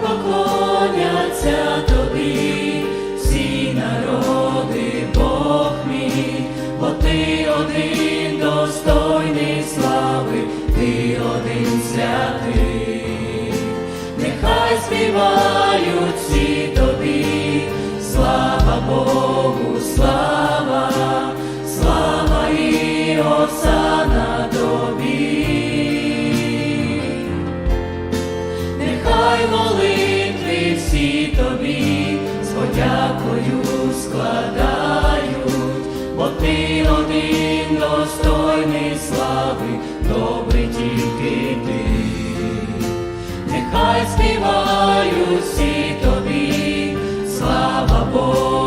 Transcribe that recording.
поклоняться тобі, всі народи, Бог мій, бо ти один достойний слави, ти один святий, нехай співає. складають, бо ти один достойний слави, добрий тільки ти, нехай співають всі тобі, слава Богу.